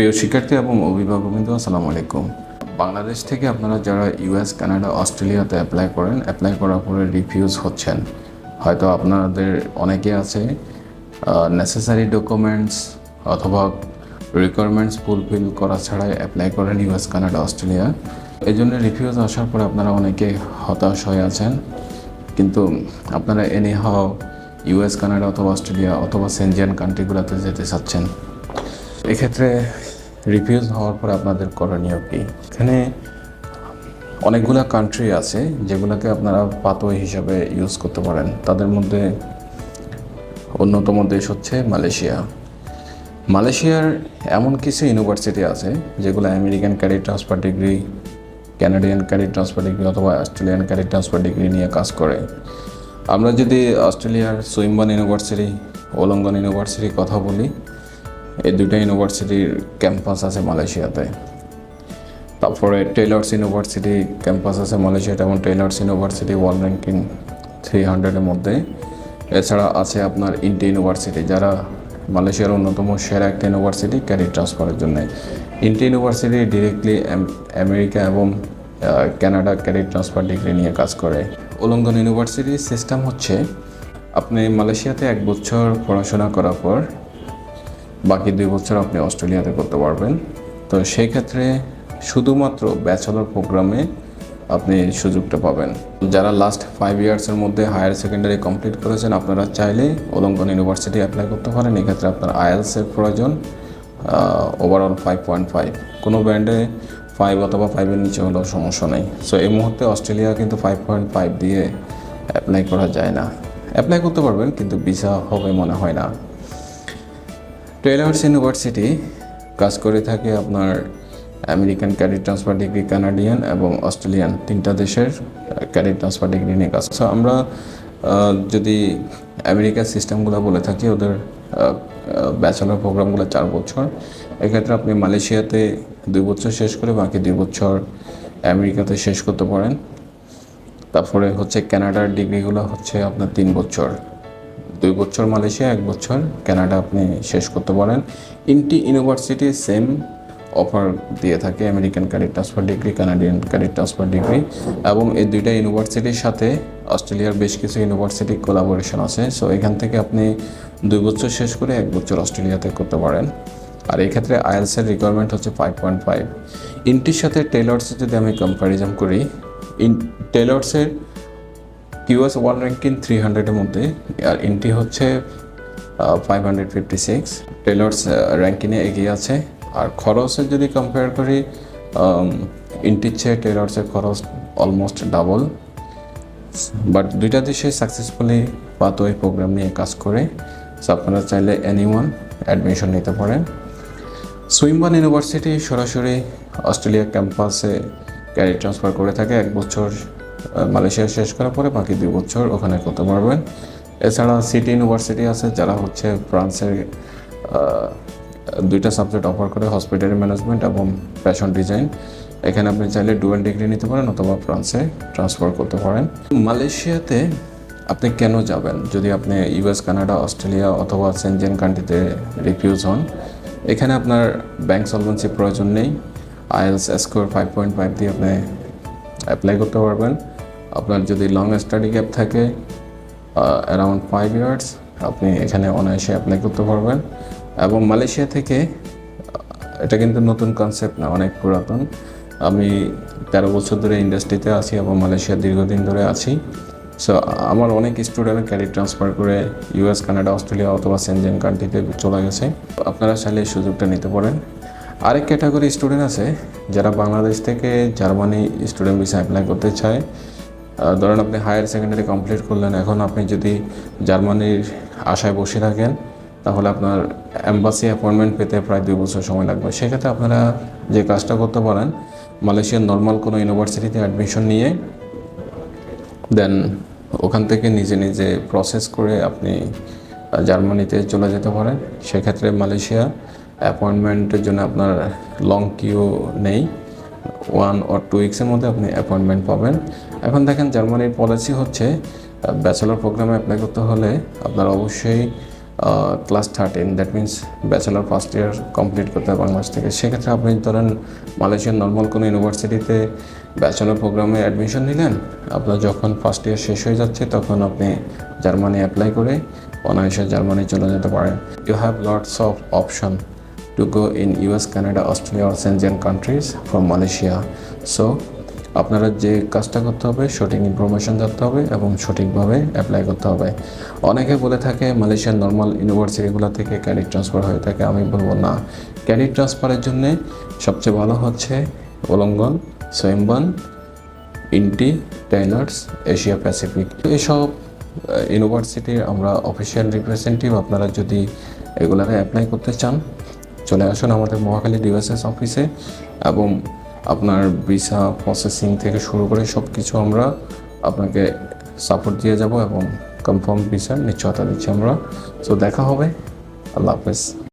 প্রিয় শিক্ষার্থী এবং অভিভাবকবৃন্দ, আসসালামু আলাইকুম। বাংলাদেশ থেকে আপনারা যারা ইউএস কানাডা, অস্ট্রেলিয়াতে অ্যাপ্লাই করেন অ্যাপ্লাই করার পরে রিফিউজ হচ্ছেন। হয়তো আপনাদের অনেকে আছে নেসেসারি ডকুমেন্টস অথবা রিকোয়ারমেন্টস ফুলফিল করা ছাড়াই অ্যাপ্লাই করেন ইউএস কানাডা, অস্ট্রেলিয়া। এই জন্য রিফিউজ আসার পরে আপনারা অনেকে হতাশ হয়ে আছেন। কিন্তু আপনারা এনি হাও ইউএস কানাডা অথবা অস্ট্রেলিয়া অথবা সেনজিয়ান কান্ট্রিগুলোতে যেতে চাচ্ছেন। এক্ষেত্রে রিফিউজ হওয়ার পরে আপনাদের করণীয় কী? এখানে অনেকগুলো কান্ট্রি আছে যেগুলোকে আপনারা পাতোয় হিসাবে ইউজ করতে পারেন। তাদের মধ্যে অন্যতম দেশ হচ্ছে মালয়েশিয়া। মালয়েশিয়ার এমন কিছু ইউনিভার্সিটি আছে যেগুলো American career transfer degree Canadian career transfer degree অথবা অস্ট্রেলিয়ান ক্যারিয়ার ট্রান্সফার ডিগ্রি নিয়ে কাজ করে। আমরা যদি অস্ট্রেলিয়ার সুইমবান ইউনিভার্সিটি ওলঙ্গন ইউনিভার্সিটির কথা বলি এই দুটো ইউনিভার্সিটির ক্যাম্পাস আছে মালয়েশিয়াতে। তারপরে টেইলর্স ইউনিভার্সিটি ক্যাম্পাস আছে মালয়েশিয়াতে এবং Taylor's university world ranking three হান্ড্রেডের মধ্যে। এছাড়া আছে আপনার ইন্টি ইউনিভার্সিটি যারা মালয়েশিয়ার অন্যতম সেরা একটা ইউনিভার্সিটি, ক্যারিয়ার ট্রান্সফারের জন্য। ইন্টি ইউনিভার্সিটি ডিরেক্টলি আমেরিকা এবং কানাডা ক্যারিয়ার ট্রান্সফার ডিগ্রি নিয়ে কাজ করে। উলঙ্গন ইউনিভার্সিটির সিস্টেম হচ্ছে, আপনি মালয়েশিয়াতে এক বছর পড়াশোনা করার পর বাকি দুই বছর আপনি অস্ট্রেলিয়াতে করতে পারবেন। তো সেই ক্ষেত্রে শুধুমাত্র ব্যাচেলর প্রোগ্রামে আপনি সুযোগটা পাবেন। যারা লাস্ট ফাইভ ইয়ার্সের মধ্যে হায়ার সেকেন্ডারি কমপ্লিট করেছেন, আপনারা চাইলে ওলঙ্গন ইউনিভার্সিটি অ্যাপ্লাই করতে পারেন। এক্ষেত্রে আপনার আইএলসের প্রয়োজন ওভারঅল ফাইভ পয়েন্ট ফাইভ কোনো ব্র্যান্ডে ফাইভ অথবা ফাইভের নিচে হলেও সমস্যা নেই। সো এই মুহূর্তে অস্ট্রেলিয়া কিন্তু ফাইভ পয়েন্ট ফাইভ দিয়ে অ্যাপ্লাই করা যায় না। অ্যাপ্লাই করতে পারবেন, কিন্তু ভিসা হবে মনে হয় না। টেলার্স ইউনিভার্সিটি কাজ করে থাকে আপনার American career transfer degree Canadian এবং অস্ট্রেলিয়ান তিনটা দেশের ক্যারিয়ার ট্রান্সফার ডিগ্রি নিয়ে কাজ। So, আমরা যদি আমেরিকার সিস্টেমগুলো বলে থাকি ওদের ব্যাচেলর প্রোগ্রামগুলো চার বছর। এক্ষেত্রে আপনি মালয়েশিয়াতে দুই বছর শেষ করে বাকি দুই বছর আমেরিকাতে শেষ করতে পারেন। তারপরে হচ্ছে কানাডার ডিগ্রিগুলো হচ্ছে আপনার তিন বছর। দুই বছর মালয়েশিয়া, এক বছর কানাডা আপনি শেষ করতে পারেন। ইনটি ইউনিভার্সিটি সেম অফার দিয়ে থাকে, American career transfer degree, Canadian career transfer degree এবং এই দুইটা ইউনিভার্সিটির সাথে অস্ট্রেলিয়ার বেশ কিছু ইউনিভার্সিটি কোলাবোরেশন আছে। সো এখান থেকে আপনি দুই বছর শেষ করে এক বছর অস্ট্রেলিয়াতে করতে পারেন। আর এই ক্ষেত্রে আইএলসের রিকোয়ারমেন্ট হচ্ছে ফাইভ পয়েন্ট ফাইভ ইনটির সাথে টেলর্সের যদি আমি কম্প্যারিজন করি, ইন টেলর্সের কিউএস ওয়ান র্যাঙ্কিং থ্রি হান্ড্রেডের মধ্যে, আর ইন্টি হচ্ছে ফাইভ হান্ড্রেড ফিফটি সিক্স র্যাঙ্কিংয়ে এগিয়ে আছে। আর খরচের যদি কম্পেয়ার করি ইন্টির চেয়ে টেলর্সের খরচ অলমোস্ট ডাবল বাট দুইটা দেশে সাকসেসফুলি পাতোই প্রোগ্রাম নিয়ে কাজ করে। সো আপনারা চাইলে এনি ওয়ান অ্যাডমিশন নিতে পারেন। সুইমবান ইউনিভার্সিটি সরাসরি অস্ট্রেলিয়া ক্যাম্পাসে ক্যারিয়ার ট্রান্সফার করে থাকে। এক বছর মালয়েশিয়া শেষ করার পরে বাকি দুই বছর ওখানে করতে পারবেন। এছাড়া সিটি ইউনিভার্সিটি আছে, যারা হচ্ছে ফ্রান্সের দুইটা সাবজেক্ট অফার করে হসপিটাল ম্যানেজমেন্ট এবং ফ্যাশন ডিজাইন এখানে আপনি চাইলে ডুয়েল ডিগ্রি নিতে পারেন অথবা ফ্রান্সে ট্রান্সফার করতে পারেন। মালয়েশিয়াতে আপনি কেন যাবেন? যদি আপনি ইউএস কানাডা অস্ট্রেলিয়া অথবা সেনজেন কান্ট্রিতে রিফিউজ হন, এখানে আপনার ব্যাংক সলভেন্সি প্রয়োজন নেই। IELTS score five point five দিয়ে আপনি অ্যাপ্লাই করতে পারবেন। আপনার যদি লং স্টাডি গ্যাপ থাকে অ্যারাউন্ড ফাইভ ইয়ার্স আপনি এখানে অনায়াসে অ্যাপ্লাই করতে পারবেন। এবং মালয়েশিয়া থেকে এটা কিন্তু নতুন কনসেপ্ট না, অনেক পুরাতন। আমি তেরো বছর ধরে ইন্ডাস্ট্রিতে আছি এবং মালয়েশিয়া দীর্ঘদিন ধরে আছি। সো আমার অনেক স্টুডেন্ট ক্যারিয়ার ট্রান্সফার করে ইউএস কানাডা অস্ট্রেলিয়া অথবা সেনজেন কান্ট্রিতে চলে গেছে। আপনারা চাইলে সুযোগটা নিতে পারেন। আরেক ক্যাটাগরি স্টুডেন্ট আছে, যারা বাংলাদেশ থেকে জার্মানি স্টুডেন্ট ভিসা অ্যাপ্লাই করতে চায়। ধরেন আপনি হায়ার সেকেন্ডারি কমপ্লিট করলেন, এখন আপনি যদি জার্মানির আশায় বসে থাকেন, তাহলে আপনার অ্যাম্বাসি অ্যাপয়েন্টমেন্ট পেতে প্রায় দুই বছর সময় লাগবে। সেক্ষেত্রে আপনারা যে কাজটা করতে পারেন, মালয়েশিয়ার নর্মাল কোনো ইউনিভার্সিটিতে অ্যাডমিশন নিয়ে দেন ওখান থেকে নিজে নিজে প্রসেস করে আপনি জার্মানিতে চলে যেতে পারেন। সেক্ষেত্রে মালয়েশিয়া অ্যাপয়েন্টমেন্টের জন্য আপনার লং কিউ নেই। ওয়ান অর টু উইক্সের মধ্যে আপনি অ্যাপয়েন্টমেন্ট পাবেন। এখন দেখেন জার্মানির পলিসি হচ্ছে ব্যাচেলর প্রোগ্রামে অ্যাপ্লাই করতে হলে আপনার অবশ্যই class thirteen that means bachelor first year complete করতে হবে বাংলাদেশ থেকে সেক্ষেত্রে আপনি ধরেন মালয়েশিয়ার নর্মাল কোনো ইউনিভার্সিটিতে ব্যাচেলার প্রোগ্রামে অ্যাডমিশন নিলেন আপনার যখন ফার্স্ট ইয়ার শেষ হয়ে যাচ্ছে তখন আপনি জার্মানি অ্যাপ্লাই করে অনায়াসে জার্মানি চলে যেতে পারেন you have lots of option to go in US, Canada, Australia or Shenzhen countries from Malaysia. So আপনারা যে কাজটা করতে হবে, সঠিক ইনফরমেশন জানতে হবে এবং সঠিকভাবে অ্যাপ্লাই করতে হবে। অনেকে বলে থাকে মালয়েশিয়ার নর্মাল ইউনিভার্সিটিগুলো থেকে ক্যারিট ট্রান্সফার হয়ে থাকে। আমি বলব না। ক্যারিট ট্রান্সফারের জন্য সবচেয়ে ভালো হচ্ছে ওলঙ্গন সোয়েম্বান ইন্টি টাইলার্স এশিয়া প্যাসিফিক এসব ইউনিভার্সিটির আমরা অফিসিয়াল রিপ্রেজেন্টেটিভ আপনারা যদি এগুলারে অ্যাপ্লাই করতে চান, চলে আসুন আমাদের মহাখালী ডিভাইসেস অফিসে এবং আপনার ভিসা প্রসেসিং থেকে শুরু করে সব কিছু আমরা আপনাকে সাপোর্ট দিয়ে যাব এবং কনফার্ম ভিসার নিশ্চয়তা দিচ্ছি আমরা। সো দেখা হবে। আল্লাহ হাফেজ।